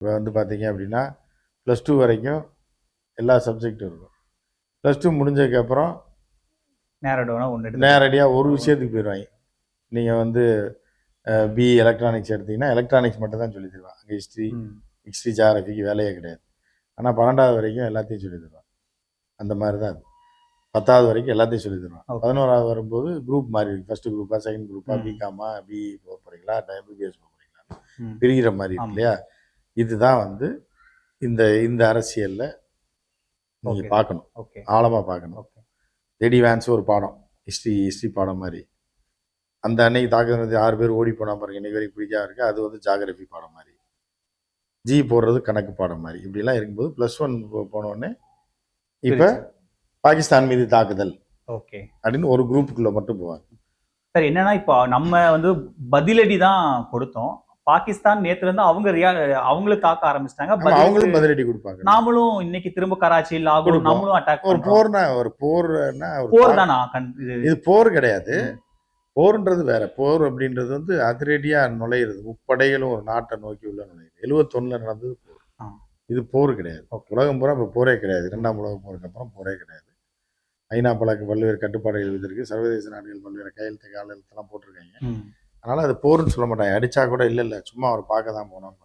இப்போ வந்து பார்த்தீங்க அப்படின்னா ப்ளஸ் டூ வரைக்கும் எல்லா சப்ஜெக்டும் இருக்கும் ப்ளஸ் டூ முடிஞ்சதுக்கப்புறம் நேரடோனா ஒன்று நேரடியாக ஒரு விஷயத்துக்கு போயிடுவாங்க நீங்கள் வந்து பி எலக்ட்ரானிக்ஸ் எடுத்தீங்கன்னா எலக்ட்ரானிக்ஸ் மட்டும் தான் சொல்லி தருவாங்க அங்கே ஹிஸ்ட்ரி. ஹிஸ்ட்ரி ஜாகிரபிக்கு வேலையே கிடையாது ஆனால் பன்னெண்டாவது வரைக்கும் எல்லாத்தையும் சொல்லி தருவாங்க அந்த மாதிரி தான் அது பத்தாவது வரைக்கும் எல்லாத்தையும் சொல்லி Okay. பதினோராவது வரும்போது குரூப் மாறி இருக்கு ஃபர்ஸ்ட் குரூப்பா செகண்ட் குரூப்பா ம். பிகாமா பி போக போகிறீங்களா எம்பிபிஎஸ் போக போகிறீங்களா. பிரிகிற மாதிரி இருக்கு. இல்லையா இதுதான் வந்து இந்த இந்த அரசியலில் நீங்கள். பார்க்கணும். ஓகே. ஆழமாக பார்க்கணும். ஓகே. ரெடி வேன்ஸ் ஒரு பாடம் ஹிஸ்ட்ரி ஹிஸ்ட்ரி பாடம் மாதிரி. அந்த அன்னைக்கு தாக்குதல் வந்து ஆறு பேர் ஓடி போனா பாருங்க இன்னைக்கு வரைக்கும் பிடிக்காம இருக்கு. அது வந்து ஜாகிரபி பாடம் மாதிரி. ஜி போடுறது கணக்கு பாடம் மாதிரி. இப்படிலாம் இருக்கும்போது ப்ளஸ் ஒன் போனோடனே இப்போ பாகிஸ்தான் மீது தாக்குதல் ஓகே. அப்படின்னு ஒரு குரூப்புக்குள்ள மட்டும் போவாங்க. சார் என்னன்னா இப்போ நம்ம வந்து பதிலடி தான் கொடுத்தோம். பாகிஸ்தான் நேத்துல இருந்து அவங்க ரியா அவங்களும் தாக்க ஆரம்பிச்சிட்டாங்க. அவங்களும் பதிலடி கொடுப்பாங்க. நாமளும் இன்னைக்கு திரும்ப கராச்சி லாகூர். நம்மளும் அட்டாக் ஒரு போர்னா ஒரு போர்னா போர் தானா? இது போர் கிடையாது. போர்ன்றது வேற. போர் அப்படின்றது வந்து அதிரடியா நுழையிறது. முப்படைகளும் ஒரு நாட்டை நோக்கி உள்ள நுழையுது. எழுவத்தொன்னுல நடந்தது போர். இது போர் கிடையாது. உலகம் பூரா இப்போ போரே கிடையாது. இரண்டாம் உலக போருக்கு அப்புறம் போரே கிடையாது. ஐநா பலக்கு பல்வேறு கட்டுப்பாடுகள் விதிருக்கு. சர்வதேச நாடுகள் பல்வேறு கையெழுத்து காலெழுத்தெல்லாம் போட்டிருக்காங்க. அதனால் அது போர்னு சொல்ல மாட்டாங்க. அடித்தா கூட இல்லை இல்லை. சும்மா அவர் பார்க்க தான் போனோம்